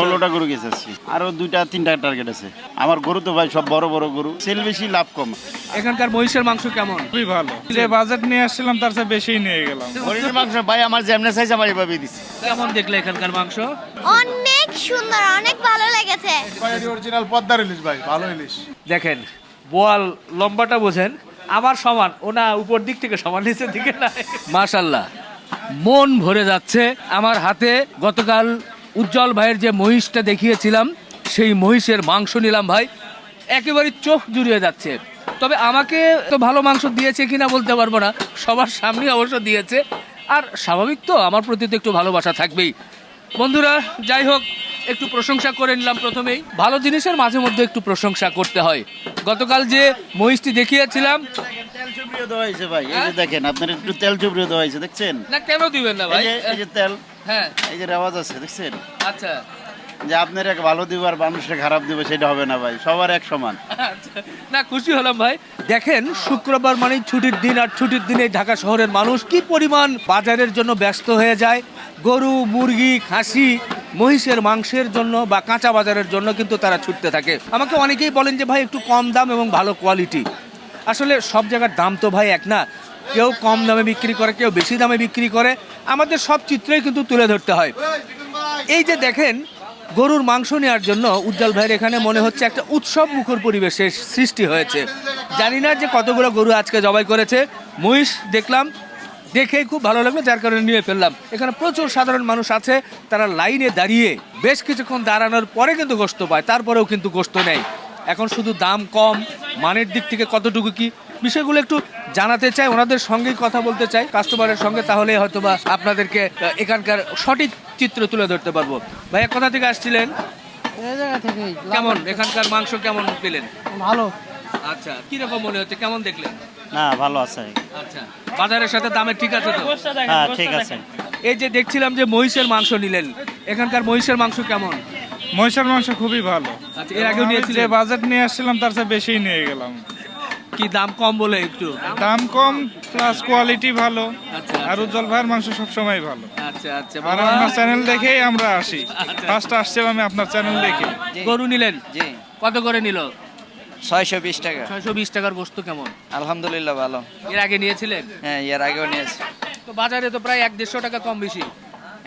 ষোলোটা গরু গেছেছি আরও দুইটা তিনটা টার্গেট আছে। আমার গরু তো ভাই সব বড় বড় গরু। সেল বেশি লাভ কম। এখানকার মহিষের মাংস কেমন? খুবই ভালো। যে বাজেট নিয়ে আসছিলাম তার চেয়ে বেশি নিয়ে গেলাম। হরিণের মাংস ভাই আমার যেমনে চাইছে আমার এভাবে দিচ্ছে। কেমন দেখলে এখানকার মাংস? অনেক সুন্দর অনেক ভালো লেগেছে। অরিজিনাল পদ্মার ইলিশ ভাই ভালো ইলিশ দেখেন বোয়াল লম্বাটা বোঝেন আমার সমান। ওনা উপর দিক থেকে সমান নিচের দিকে না মাশাল্লাহ মন ভরে যাচ্ছে। আমার হাতে গতকাল উজ্জ্বল ভাইয়ের যে মহিষটা দেখিয়েছিলাম সেই মহিষের মাংস নিলাম ভাই। একেবারে চোখ জুড়িয়ে যাচ্ছে। তবে আমাকে তো ভালো মাংস দিয়েছে কিনা বলতে পারব না। সবার সামনে অবশ্য দিয়েছে। আর স্বাভাবিক তো আমার প্রতি তো একটু ভালোবাসা থাকবেই। বন্ধুরা যাই হোক একটু প্রশংসা করে নিলাম প্রথমেই। ভালো জিনিসের মাঝে মধ্যে একটু প্রশংসা করতে হয়। গতকাল যে মহিষটি দেখিয়েছিলাম তেল চুবড়িয়ে দেওয়া হয়েছে ভাই। এই যে দেখেন আপনার একটু তেল চুবড়িয়ে দেওয়া হয়েছে দেখছেন? না কেন দিবেন না ভাই? এই যে- এই যে তেল। হ্যাঁ। এই যে রেওয়াজ আছে দেখছেন? আচ্ছা। যে আপনার এক ভালো দিব আর মানুষের খারাপ দিব সেটা হবে না ভাই সবার এক সমান। আচ্ছা। না খুশি হলাম ভাই। দেখেন শুক্রবার মানে ছুটির দিন আর ছুটির দিনে ঢাকা শহরের মানুষ কি পরিমাণ বাজারের জন্য ব্যস্ত হয়ে যায়? গরু মুরগি খাসি মহিষের মাংসের জন্য বা কাঁচা বাজারের জন্য কিন্তু তারা ছুটতে থাকে। আমাকে অনেকেই বলেন যে ভাই একটু কম দাম এবং ভালো কোয়ালিটি আসলে সব জায়গার দাম তো ভাই এক না। কেউ কম দামে বিক্রি করে, কেউ বেশি দামে বিক্রি করে। আমাদের সব চিত্রই কিন্তু তুলে ধরতে হয়। এই যে দেখেন, গরুর মাংস নেওয়ার জন্য উজ্জ্বল ভাইয়ের এখানে মনে হচ্ছে একটা উৎসব মুখর পরিবেশের সৃষ্টি হয়েছে। জানি না যে কতগুলো গরু আজকে জবাই করেছে। মহিষ দেখলাম, দেখেই খুব ভালো লাগল, যার কারণে নিয়ে ফেললাম। এখানে প্রচুর সাধারণ মানুষ আছে, তারা লাইনে দাঁড়িয়ে বেশ কিছুক্ষণ দাঁড়ানোর পরে কিন্তু গোস্ত পায়, তারপরেও কিন্তু গোস্ত নেয়। এখন শুধু দাম কম, মানের দিক থেকে কতটুকু কি? বিষয়গুলো একটু জানাতে চাই ওনাদের সঙ্গেই কথা বলতে চাই কাস্টমারের সঙ্গে তাহলে হয়তোবা আপনাদেরকে এখানকার সঠিক চিত্র তুলে ধরতে পারব। ভাইয়া কোথা থেকে আসছিলেন? এই জায়গা থেকেই কেমন এখানকার মাংস কেমন পেলেন? ভালো। আচ্ছা কীরকম মনে হচ্ছে কেমন দেখলেন? না ভালো আছে। আচ্ছা বাজারের সাথে দামে ঠিক আছে তো? হ্যাঁ ঠিক আছে। এই যে দেখছিলাম যে মহিষের মাংস নিলেন এখানকার মহিষের মাংস কেমন? মহিষের মাংস খুবই ভালো। আচ্ছা এর আগেও নিয়েছিলে বাজেট নিয়ে আসছিলাম তার চেয়ে বেশি নিয়ে গেলাম। কি দাম কম বলে একটু? দাম কম প্লাস কোয়ালিটি ভালো আচ্ছা আর উজ্জ্বল ভাইয়ের মাংস সবসময় ভালো। আচ্ছা আচ্ছা আর আপনার চ্যানেল দেখেই আমরা আসি। আচ্ছা। ফার্স্ট আসছিলাম আমি আপনার চ্যানেল দেখে। গরু নিলেন? জি। কত করে নিল? ছয়শো বিশ টাকা। ছয়শো বিশ টাকার গোস্ত কেমন? আলহামদুলিল্লাহ ভালো। এর আগে নিয়েছিলেন? হ্যাঁ এর আগেও নিয়েছি। তো বাজারে তো প্রায় এক দেড়শো টাকা কম বেশি।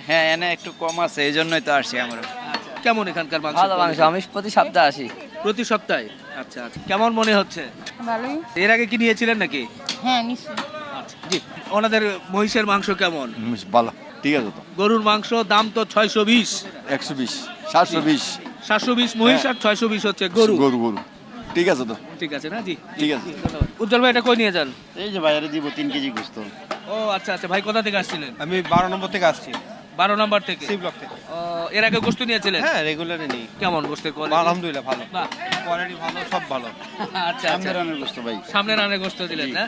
হ্যাঁ এনে একটু কম আছে এই জন্যই তো আসি আমরা। আচ্ছা কেমন এখানকার মাংস? ভালো মাংস আমি প্রতি সপ্তাহে আসি। প্রতি সপ্তাহে? আচ্ছা আচ্ছা। কেমন মনে হচ্ছে? ভালোই। এর আগে কি নিয়েছিলেন নাকি? হ্যাঁ নিশ্চয়ই। আচ্ছা জি। ওনাদের মহিষের মাংস কেমন? ভালো ঠিক আছে তো। গরুর মাংস দাম তো ছয়শো বিশ। একশো বিশ সাতশো বিশ। সাতশো বিশ মহিষ আর ছয়শো বিশ হচ্ছে গরু। গরু গরু। ঠিক আছে তো। ঠিক আছে না? জি। ঠিক আছে। উজ্জ্বল ভাই এটা কই নিয়ে যান? এই যে বাইরে দিব তিন কেজি গুস্ত। ও আচ্ছা আচ্ছা। ভাই কোথা থেকে আসছিলেন? আমি বারো নম্বর থেকে আসছি। বারো নাম্বার থেকে? সি ব্লক থেকে। এর আগে গোস্ত নিয়েছিলেন? হ্যাঁ রেগুলারই নিই। কেমন গোস্তের কোয়ালিটি আলহামদুলিল্লাহ ভালো। বাহ। কোয়ালিটি ভালো সব ভালো। আচ্ছা সামনে আচ্ছা রানের গুস্ত ভাই। সামনে রানে গোস্ত দিলেন না?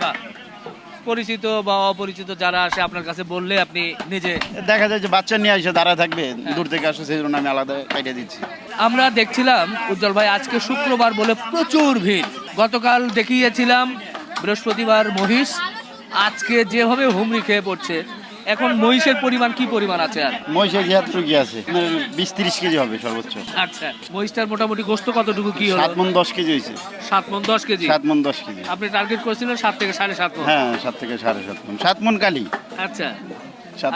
বাহ। পরিচিত বা অপরিচিত যারা আসে আপনার কাছে বললে আপনি নিজে দেখা যায় যে বাচ্চা নিয়ে এসে দাঁড়া থাকবে দূর থেকে আসে সেই জন্য আমি আলাদা কাইটে দিচ্ছি। আমরা দেখছিলাম উজ্জ্বল ভাই আজকে শুক্রবার বলে প্রচুর ভিড়। গতকাল দেখিয়েছিলাম বৃহস্পতিবার মহিষ। আজকে যেভাবে হুমড়ি খেয়ে পড়ছে এখন মহিষের পরিমাণ কি পরিমাণ আছে আর? মহিষে জিহাত রুগী আছে বিশ তিরিশ কেজি হবে সর্বোচ্চ। আচ্ছা মহিষটার মোটামুটি গোস্ত কতটুকু কি সাত মন দশ কেজি হয়েছে। সাত মন দশ কেজি? সাত মন দশ কেজি। আপনি টার্গেট করেছিলেন সাত থেকে সাড়ে সাত মন হ্যাঁ সাত থেকে সাড়ে সাত মন সাত মন কালি। আচ্ছা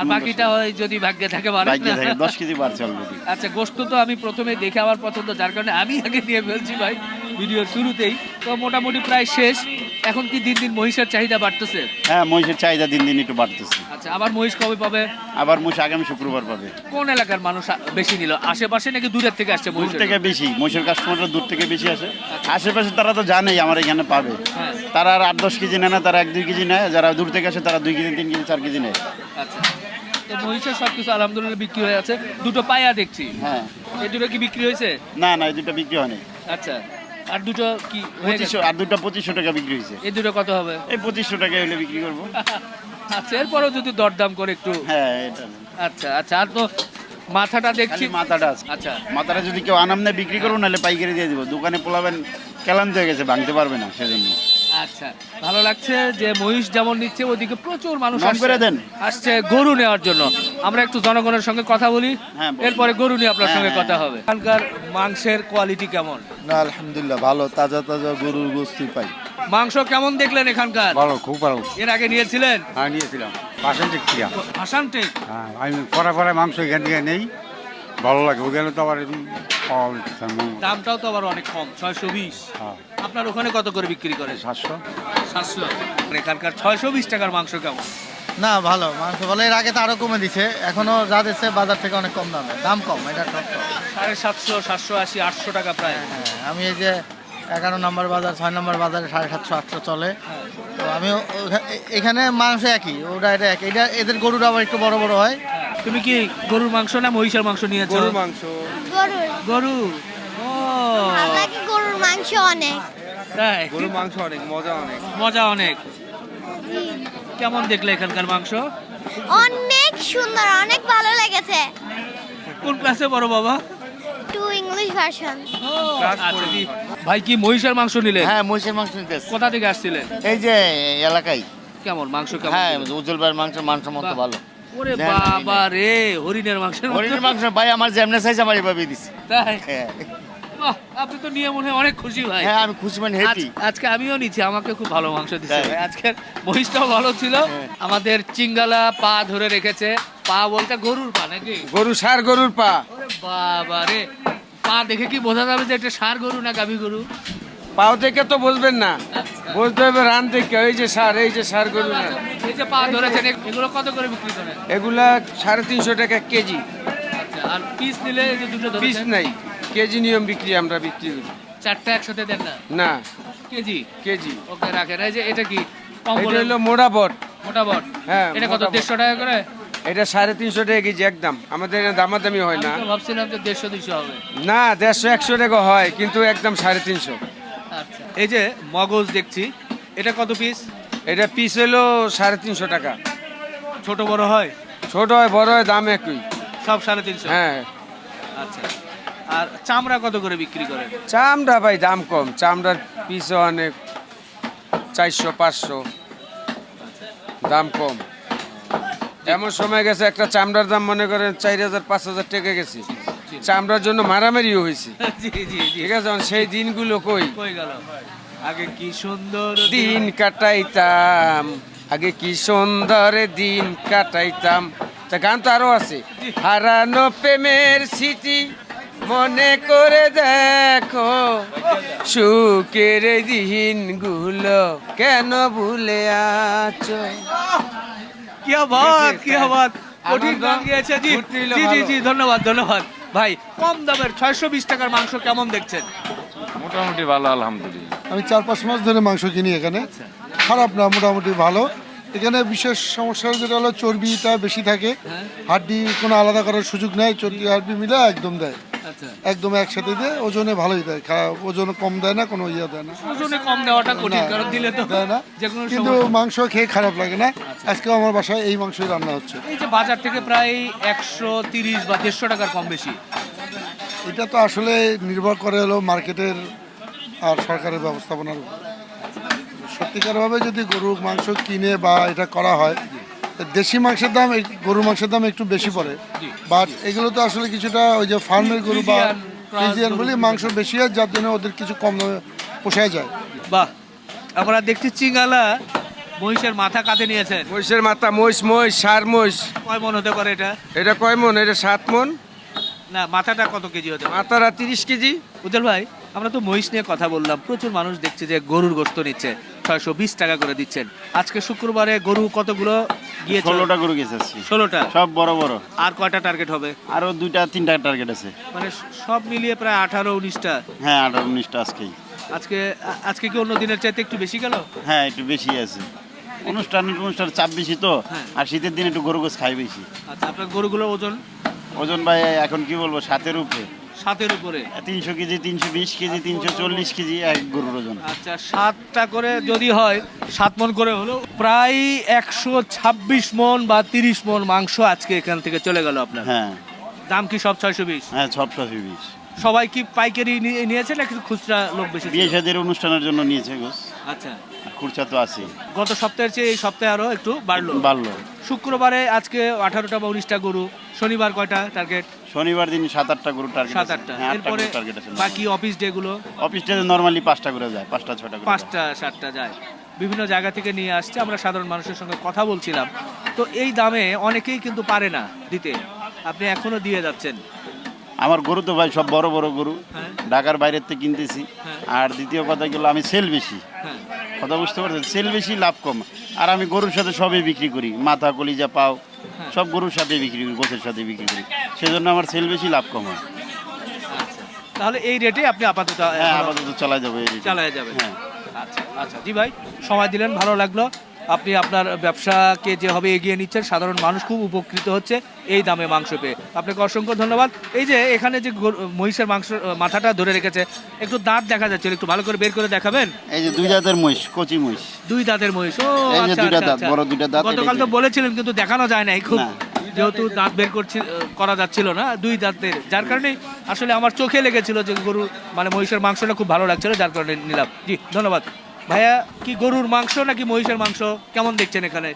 আর বাকিটা হয় যদি ভাগ্যে থাকে বাড়ে থাকে কেজি বাড়ছে অলরেডি আচ্ছা গোস্ত তো আমি প্রথমে দেখে আমার পছন্দ যার কারণে আমি আগে নিয়ে ফেলছি ভাই। ভিডিওর শুরুতেই তো মোটামুটি প্রায় শেষ। এখন কি দিন দিন মহিষের চাহিদা বাড়তেছে? হ্যাঁ মহিষের চাহিদা দিন দিন একটু বাড়তেছে। আচ্ছা আবার মহিষ কবে পাবে? আবার মহিষ আগামী শুক্রবার পাবে। কোন এলাকার মানুষ বেশি নিল? আশেপাশে নাকি দূরের থেকে আসছে দূর মহিষ থেকে বেশি। মহিষের কাস্টমাররা দূর থেকে বেশি আসে। আশেপাশে তারা তো জানেই আমার এখানে পাবে। হ্যাঁ। তারা আর আট দশ কেজি নেয় না তারা এক দুই কেজি নেয়। যারা দূর থেকে আসে তারা দুই কেজি তিন কেজি চার কেজি নেয়। আচ্ছা। তো মহিষের সব কিছু আলহামদুলিল্লাহ বিক্রি হয়ে আছে। দুটো পায়া দেখছি। হ্যাঁ। এই দুটো কি বিক্রি হয়েছে? না না এই দুটো বিক্রি হয়নি। আচ্ছা। আর দুটো কি পঁচিশশো আর দুটো পঁচিশশো টাকা বিক্রি হয়েছে। এই দুটো কত হবে? এই পঁচিশশো টাকা হলে বিক্রি করব। আচ্ছা এরপরেও যদি দরদাম করে একটু। হ্যাঁ এটা। আচ্ছা আচ্ছা আর তো মাথাটা দেখছি মাথাটা আচ্ছা। মাথাটা যদি কেউ আনাম নেয় বিক্রি করব নাহলে পাইকারি দিয়ে দিব। দোকানে পোলাবেন কেলান্ত হয়ে গেছে ভাঙতে পারবে না সেজন্য। আচ্ছা ভালো লাগছে যে মহিষ যেমন নিচ্ছে ওদিকে প্রচুর মানুষ আসছে- দেন। আসছে গরু নেওয়ার জন্য। আমরা একটু জনগণের সঙ্গে কথা বলি। হ্যাঁ, এরপরে গরু নিয়ে আপনার হ্যাঁ, সঙ্গে হ্যাঁ, কথা হবে। এখানকার মাংসের কোয়ালিটি কেমন? না আলহামদুলিল্লাহ ভালো। তাজা তাজা গরুর গোস্তি পাই। মাংস কেমন দেখলেন এখানকার? ভালো খুব ভালো। এর আগে নিয়েছিলেন? হ্যাঁ নিয়েছিলাম। পাশের দিক থেকে হাসান টেক হ্যাঁ আমি পরে পরে মাংস এখান থেকে নেই। ভালো লাগে। ওখানে তো আবার পাওয়া দামটাও তো আবার অনেক কম ছয়শো বিশ। হ্যাঁ। আপনার ওখানে কত করে বিক্রি করে? সাতশো। সাতশো। এখানকার ছয়শো বিশ টাকার মাংস কেমন? না ভালো। মাংস ভালো এর আগে তো আরও কমে দিছে। এখনও যা দিচ্ছে বাজার থেকে অনেক কম দামে। দাম কম এটা সাড়ে সাতশো সাতশো আশি আটশো টাকা প্রায়। হ্যাঁ, আমি এই যে এগারো নম্বর বাজার ছয় নম্বর বাজারে সাড়ে সাতশো আটশো চলে। তো আমি এখানে মাংস একই ওটা এটা একই। এটা এদের গরুটা আবার একটু বড় বড় হয়। তুমি কি গরুর মাংস না মহিষের মাংস নিয়েছো? গরুর মাংস। গরুর? গরু ও। ভালো লাগে গরুর মাংস অনেক? তাই। গরুর মাংস অনেক মজা অনেক। মজা অনেক। কেমন দেখলে এখানকার মাংস? অনেক সুন্দর অনেক ভালো লেগেছে। কোন ক্লাসে বড় বাবা? Two English version. আচ্ছা, ভাই কি মহিষের মাংস নিলেন? হ্যাঁ মহিষের মাংস নিতে কোথা থেকে আসছিলেন? এই যে এলাকায়। কেমন? মাংস কেমন? হ্যাঁ? উজ্জ্বলবার মাংস মাংস মতো ভালো। ওরে বাবা রে হরিণের মতো। হরিণের মাংস ভাই আমার যেমনে চাইছে আমার এভাবে দিছে। তাই? হ্যাঁ। বাহ, আপনি তো নিয়ে মনে অনেক খুশি ভাই। হ্যাঁ আমি খুশি মানে হ্যাপি আজকে আমিও নিচ্ছি আমাকে খুব ভালো মাংস দিচ্ছে তাই? ভাই। আজকের মহিষটাও ভালো ছিল। হ্যাঁ। আমাদের চিঙ্গালা পা ধরে রেখেছে। পা বলতে গরুর পা নাকি? গরু সার গরুর পা। ওরে বাবা রে পা দেখে কি বোঝা যাবে যে এটা ষাঁড় গরু না গাভী গরু? পাও থেকে তো বলবেন না। বলতে হবে রান থেকে এই যে সার এই যে সার গরু এই যে পা ধরেছেন এগুলো কত করে বিক্রি করেন এগুলা সাড়ে তিনশো টাকা কেজি। আচ্ছা আর পিস নিলে এই যে দুটো পিস নাই। কেজি নিয়ম বিক্রি আমরা বিক্রি করি। চারটা একসাথে দেন না? না। কেজি? কেজি। ওকে রাখেন। এই যে এটা কি? এটা হলো মোড়া বট। মোটা বট? হ্যাঁ, এটা কত দেড়শো টাকা করে? এটা সাড়ে তিনশো টাকা কেজি একদম। আমাদের এখানে দামাদামি হয় না। ভাবছিলাম যে দেড়শো দুইশো হবে। না দেড়শো একশো টাকা হয় কিন্তু একদম সাড়ে তিনশো। এই যে মগজ দেখছি এটা কত পিস এটা পিস হলো সাড়ে তিনশো টাকা। ছোট বড় হয়? ছোট হয় বড় হয় দাম একই। সব সাড়ে তিনশো? হ্যাঁ। আচ্ছা। আর চামড়া কত করে বিক্রি করে? চামড়া ভাই দাম কম। চামড়ার পিসও অনেক চারশো পাঁচশো। দাম কম। এমন সময় গেছে একটা চামড়ার দাম মনে করেন চার হাজার পাঁচ হাজার টাকা গেছে। চামড়ার জন্য মারামারিও হয়েছে। ঠিক আছে সেই দিনগুলো কই? আগে কি সুন্দর দিন কাটাইতাম আগে কি সুন্দর দিন কাটাইতাম। তা গান তো আরও আছে। হারানো প্রেমের স্মৃতি মনে করে দেখো সুখের দিনগুলো কেন ভুলে আছো? কি আবাদ কি আবাদ। কঠিন গান গিয়েছে জি। জি জি ধন্যবাদ ধন্যবাদ। ভাই কম দামের ছয়শো বিশ টাকার মাংস কেমন দেখছেন? মোটামুটি ভালো আলহামদুলিল্লাহ। আমি চার পাঁচ মাস ধরে মাংস কিনি এখানে। খারাপ না মোটামুটি ভালো। এখানে বিশেষ সমস্যা যেটা হলো চর্বিটা বেশি থাকে। হাড্ডি কোনো আলাদা করার সুযোগ নেই চর্বি হাড্ডি মিলে একদম দেয়। আচ্ছা একদম একসাথে দিয়ে ওজনে ভালোই দেয় ওজন কম দেয় না কোনো ইয়ে দেয় না। ওজনে কম দেওয়াটা কঠিন কারণ দিলে তো দেয় না। কিন্তু মাংস খেয়ে খারাপ লাগে না। আজকেও আমার বাসায় এই মাংসই রান্না হচ্ছে। এই যে বাজার থেকে প্রায় একশো তিরিশ বা দেড়শো টাকার কম বেশি। এটা তো আসলে নির্ভর করে হলো মার্কেটের আর সরকারের ব্যবস্থাপনার উপর। সত্যিকারভাবে যদি গরুর মাংস কিনে বা এটা করা হয় দেশি মাংসের দাম এই গরুর মাংসের দাম একটু বেশি পড়ে। বাট এগুলো তো আসলে কিছুটা ওই যে ফার্মের গরু বা ফ্রিজিয়ান বলি মাংস বেশি হয় যার জন্য ওদের কিছু কম দামে পোষায় যায়। বাহ। আমরা দেখছি চিঙ্গালা মহিষের মাথা কাঁধে নিয়েছেন মহিষের মাথা মহিষ মহিষ সার মহিষ। কয় মন হতে পারে এটা? এটা কয় মন? এটা সাত মন। না মাথাটা কত কেজি হতে পারে? মাথারা তিরিশ কেজি। উজ্জ্বল ভাই আমরা তো মহিষ নিয়ে কথা বললাম। প্রচুর মানুষ দেখছে যে গরুর গোস্ত নিচ্ছে। ছয়শো বিশ টাকা করে দিচ্ছেন। আজকে শুক্রবারে গরু কতগুলো গিয়েছে? ষোলোটা গরু গেছে ষোলোটা? সব বড় বড়। আর কয়টা টার্গেট হবে? আরও দুইটা তিনটা টার্গেট আছে। মানে সব মিলিয়ে প্রায় আঠারো উনিশটা? হ্যাঁ আঠারো উনিশটা আজকেই। আজকে আজকে কি অন্য দিনের চাইতে একটু বেশি গেল? হ্যাঁ একটু বেশি আছে। অনুষ্ঠান অনুষ্ঠান চাপ বেশি তো। হ্যাঁ। আর শীতের দিনে একটু গরু গোছ খাই বেশি। আচ্ছা আপনার গরুগুলোর ওজন? ওজন ভাই এখন কি বলব সাতের উপরে। সাতের উপরে? তিনশো কেজি তিনশো বিশ কেজি তিনশো চল্লিশ কেজি এক গরুর ওজন। আচ্ছা সাতটা করে যদি হয় সাত মন করে হলো প্রায় একশো ছাব্বিশ মন বা তিরিশ মন মাংস আজকে এখান থেকে চলে গেল আপনার। হ্যাঁ। দাম কি সব ছয়শো বিশ? হ্যাঁ সব ছয়শো বিশ। সবাই কি পাইকারি নিয়ে- নিয়েছে নাকি খুচরা লোক বেশি? বিয়ে সাদের অনুষ্ঠানের জন্য নিয়েছে গোস। আচ্ছা। খুরচা তো আছে গত সপ্তাহের চেয়ে এই সপ্তাহে আরও একটু বাড়লো। বাড়লো। শুক্রবারে আজকে আঠারোটা বা উনিশটা গরু শনিবার কয়টা টার্গেট শনিবার দিন সাত আটটা গরু টার্গেট সাত আটটা। এরপরে বাকি অফিস ডে গুলো? অফিসটা নর্মালি পাঁচটা করে যায় পাঁচটা ছটা পাঁচটা সাতটা যায়। বিভিন্ন জায়গা থেকে নিয়ে আসছে। আমরা সাধারণ মানুষের সঙ্গে কথা বলছিলাম। তো এই দামে অনেকেই কিন্তু পারে না দিতে। আপনি এখনও দিয়ে যাচ্ছেন। আমার গরু তো ভাই সব বড় বড় গরু। হ্যাঁ। ঢাকার বাইরের থেকে কিনতেছি। হ্যাঁ। আর দ্বিতীয় কথা গেলো আমি সেল বেশি। হ্যাঁ। কথা বুঝতে পারছেন? সেল বেশি লাভ কম। আর আমি গরুর সাথে সবই বিক্রি করি। মাথা কলিজা পাও। সব গরুর সাথে বিক্রি করি গোছের সাথে বিক্রি করি। সেজন্য আমার সেল বেশি লাভ কম হয়। তাহলে এই রেটে আপনি আপাতত হ্যাঁ আপাতত চালাই যাবে। চালায় যাবেন হ্যাঁ। আচ্ছা আচ্ছা। জি ভাই সময় দিলেন ভালো লাগল। আপনি আপনার ব্যবসাকে যেভাবে এগিয়ে নিচ্ছেন সাধারণ মানুষ খুব উপকৃত হচ্ছে এই দামে মাংস পেয়ে। আপনাকে অসংখ্য ধন্যবাদ। এই যে এখানে যে মহিষের মাংস মাথাটা ধরে রেখেছে একটু দাঁত দেখা যাচ্ছে একটু ভালো করে বের করে দেখাবেন? এই যে দুই জাতের মহিষ কচি মহিষ। দুই দাঁতের মহিষ ও আচ্ছা, দুইটা আচ্ছা, দাঁত, আচ্ছা। বড় দুইটা দাঁত, গতকাল তো তো। বলেছিলেন কিন্তু দেখানো যায় নাই খুব। যেহেতু দাঁত বের করছি করা যাচ্ছিল না দুই দাঁতের। যার কারণে আসলে আমার চোখে লেগেছিল যে গরু মানে মহিষের মাংসটা খুব ভালো লাগছিল যার কারণে নিলাম। জি ধন্যবাদ। ভাইয়া কি গরুর মাংস নাকি মহিষের মাংস? কেমন দেখছেন এখানে?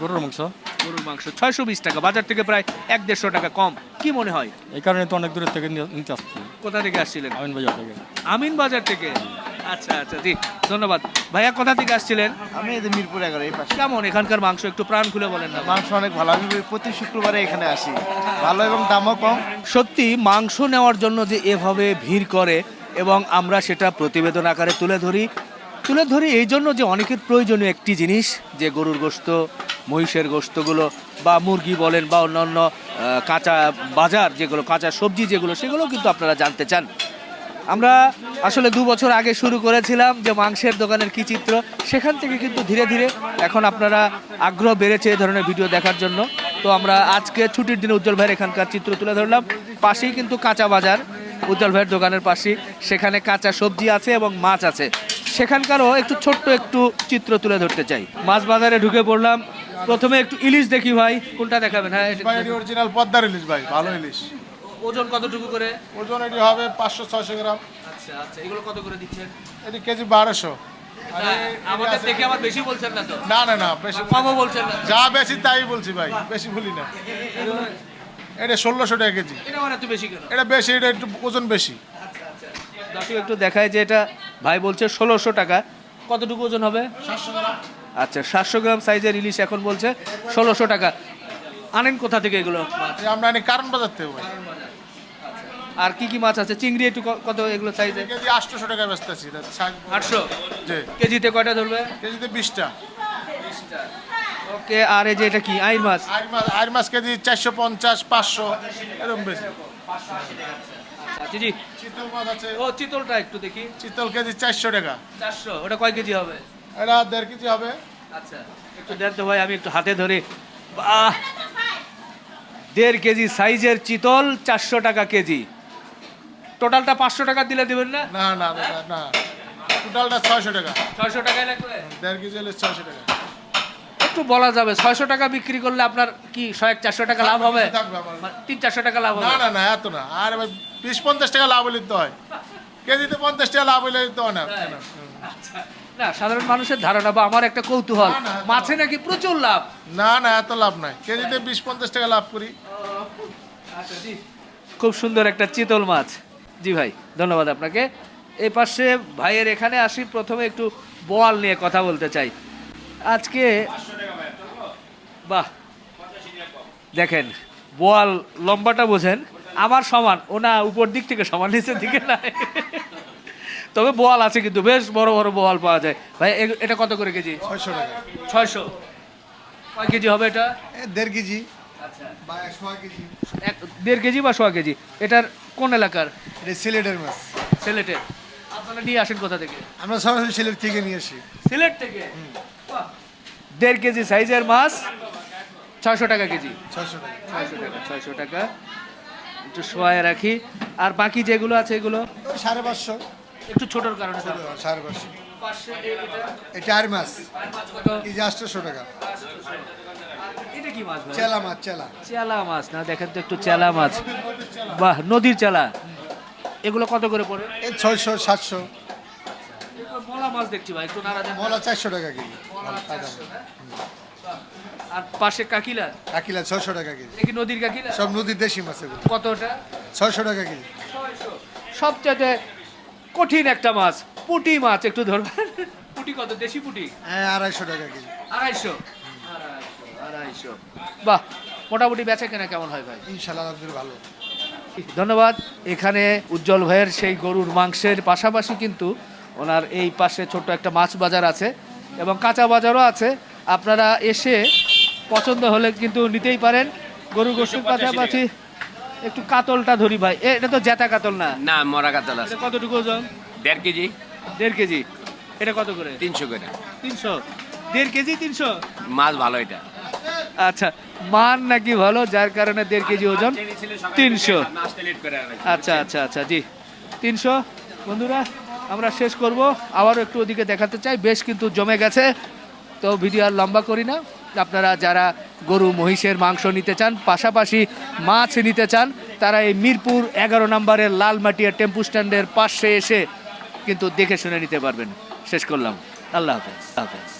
গরুর মাংস? গরুর মাংস ছয়শো বিশ টাকা বাজার থেকে প্রায় এক দেড়শো টাকা কম। কি মনে হয়? এই কারণে তো অনেক দূরের থেকে নিতে আসছি। কোথা থেকে আসছিলেন? আমিন বাজার থেকে। আমিন বাজার থেকে? আচ্ছা আচ্ছা জি ধন্যবাদ। ভাইয়া কোথা থেকে আসছিলেন? আমি এই মিরপুর এগারো এই পাশে। কেমন এখানকার মাংস? একটু প্রাণ খুলে বলেন না। মাংস অনেক ভালো। আমি প্রতি শুক্রবারে এখানে আসি। ভালো এবং দামও কম। সত্যি মাংস নেওয়ার জন্য যে এভাবে ভিড় করে এবং আমরা সেটা প্রতিবেদন আকারে তুলে ধরি তুলে ধরি এই জন্য যে অনেকের প্রয়োজনীয় একটি জিনিস, যে গরুর গোস্ত মহিষের গোস্তগুলো বা মুরগি বলেন, বা অন্যান্য কাঁচা বাজার যেগুলো, কাঁচা সবজি যেগুলো সেগুলো কিন্তু আপনারা জানতে চান। আমরা আসলে দু বছর আগে শুরু করেছিলাম যে মাংসের দোকানের কি চিত্র, সেখান থেকে কিন্তু ধীরে ধীরে এখন আপনারা আগ্রহ বেড়েছে এই ধরনের ভিডিও দেখার জন্য। তো আমরা আজকে ছুটির দিনে উজ্জ্বল ভাইয়ের এখানকার চিত্র তুলে ধরলাম। পাশেই কিন্তু কাঁচা বাজার, উজ্জ্বল ভাইয়ের দোকানের পাশেই। সেখানে কাঁচা সবজি আছে এবং মাছ আছে। সেখানকারও একটু ছোট্ট একটু চিত্র তুলে ধরতে চাই। মাছ বাজারে ঢুকে পড়লাম। প্রথমে একটু ইলিশ দেখি ভাই কোনটা দেখাবেন? হ্যাঁ অরিজিনাল পদ্মার ইলিশ ভাই ভালো ইলিশ। ওজন কতটুকু করে? ওজন এটি হবে পাঁচশো ছয়শো গ্রাম। আচ্ছা আচ্ছা এগুলো কত করে দিচ্ছেন? এটি কেজি বারোশো। না, আমাদের দেখে আবার বেশি বলছেন না তো? না না না বেশি কমও বলছেন না। যা বেশি তাই বলছি ভাই বেশি ভুলি না। এটা ষোলোশো টাকা কেজি। এটা আমার বেশি কেন? এটা বেশি এটা একটু ওজন বেশি। দর্শক একটু দেখায় যে এটা ভাই বলছে ষোলোশো টাকা। কতটুকু ওজন হবে? আচ্ছা সাতশো গ্রাম সাইজের ইলিশ এখন বলছে ষোলোশো টাকা। আনেন কোথা থেকে এগুলো? আমরা এনে কারণ বাজার থেকে আর কি কি মাছ আছে? চিংড়ি একটু কত এগুলো সাইজে কেজি আটশোশো টাকা ব্যস্ত আছি আটশো? কেজিতে কয়টা ধরবে? কেজিতে বিশটা। ওকে আর এই যে এটা কি? আইর মাছ? আর মাছ আর মাছ কেজি চারশো পঞ্চাশ পাঁচশো এরকম বেশি। আচ্ছা জি। চিতল মাছ আছে। ও চিতলটা একটু দেখি। চিতল কেজি চারশো টাকা। চারশো ওটা কয় কেজি হবে? এটা দেড় কেজি হবে। আচ্ছা একটু দেন তো ভাই আমি একটু হাতে ধরে। বাহ! দেড় কেজি সাইজের চিতল চারশো টাকা কেজি। টোটালটা পাঁচশো টাকা দিলে দেবেন না না? না না না, না। টোটালটা ছয়শো টাকা। ছয়শো টাকায় লাগবে? দেড় কেজি হলে ছয়শো টাকা। একটু বলা যাবে ছয়শো টাকা বিক্রি করলে আপনার কি ছয় চারশো টাকা লাভ হবে? তিন চারশো টাকা লাভ না হবে? না না এত না। আর বিশ পঞ্চাশ টাকা লাভ হলে তো হয়। কেজিতে পঞ্চাশ টাকা লাভ হলে তো হয় না। না সাধারণ মানুষের ধারণা বা আমার একটা কৌতূহল না, না, মাছে নাকি প্রচুর লাভ? না না এত লাভ নাই। কেজিতে বিশ পঞ্চাশ টাকা লাভ করি। খুব সুন্দর একটা চিতল মাছ। জি ভাই ধন্যবাদ আপনাকে। এই পাশে ভাইয়ের এখানে আসি প্রথমে একটু বোয়াল নিয়ে কথা বলতে চাই। আজকে বাহ। দেখেন বোয়াল লম্বাটা বোঝেন আমার সমান। ওনা উপর দিক থেকে সমান নিচের দিকে নাই তবে বোয়াল আছে কিন্তু বেশ বড় বড় বোয়াল পাওয়া যায়। ভাই এটা কত করে কেজি? ছয়শো টাকা। ছয়শো। কয় কেজি হবে এটা? দেড় কেজি। আচ্ছা। দেড় কেজি বা সোয়া কেজি? এটার কোন এলাকার? সিলেটের মাছ। সিলেটের। আপনারা নিয়ে আসেন কোথা থেকে? আমরা সরাসরি সিলেট থেকে নিয়ে আসি। সিলেট থেকে। দেড় কেজি সাইজের মাছ ছয়শো টাকা কেজি। ছয়শো টাকা। ছয়শো টাকা ছয়শো টাকা। একটু শোয়ায় রাখি। আর বাকি যেগুলো আছে এগুলো? সাড়ে পাঁচশো। একটু ছোটোর কারণে সাড়ে পাঁচশো। এটা- আর মাছ। কেজি আটশোশো টাকা। এটা কি মাছ চেলা মাছ চেলা। চেলা মাছ না দেখেন তো একটু চেলা মাছ। বাহ নদীর চেলা। এগুলো কত করে পড়ে? ছয়শো সাতশো। মলা মাছ দেখছি ভাই একটু নাড়া। মলা চারশো টাকা কেজি। আর পাশে কাকিলা? কাকিলা ছশো টাকা কেজি। দেখি নদীর কাকিলা? সব নদীর দেশি মাছ কতটা? ছয়শো টাকা কেজি। সবচেয়ে কঠিন একটা মাছ পুটি মাছ একটু ধরবেন? পুটি কত? দেশি পুটি? হ্যাঁ আড়াইশো টাকা কেজি। আড়াইশো? আড়াইশো আড়াইশো। বাহ মোটামুটি বেচা কেনা কেমন হয় ভাই? ইনশাল্লাহ ভালো। ধন্যবাদ। এখানে উজ্জ্বল ভাইয়ের সেই গরুর মাংসের পাশাপাশি কিন্তু ওনার এই পাশে ছোট্ট একটা মাছ বাজার আছে। এবং কাঁচা বাজারও আছে। আপনারা এসে পছন্দ হলে কিন্তু নিতেই পারেন। গরু গোষ্ঠীর পাশাপাশি একটু কাতলটা ধরি ভাই। এটা তো জেতা কাতল না? না মরা কাতল আছে। কতটুকু ওজন? দেড় কেজি। দেড় কেজি। এটা কত করে? তিনশো করে। তিনশো? দেড় কেজি তিনশো? মাছ ভালো এটা। আচ্ছা মান নাকি ভালো যার কারণে দেড় কেজি ওজন? তিনশো। আচ্ছা আচ্ছা আচ্ছা জি তিনশো। বন্ধুরা আমরা শেষ করব। আবারও একটু ওদিকে দেখাতে চাই। বেশ কিন্তু জমে গেছে। তো ভিডিও আর লম্বা করি না। আপনারা যারা গরু, মহিষের মাংস নিতে চান, পাশাপাশি মাছ নিতে চান, তারা এই মিরপুর এগারো নম্বরের লালমাটিয়া টেম্পু স্ট্যান্ডের পাশে এসে কিন্তু দেখে শুনে নিতে পারবেন। শেষ করলাম। আল্লাহ হাফেজ। হাফেজ।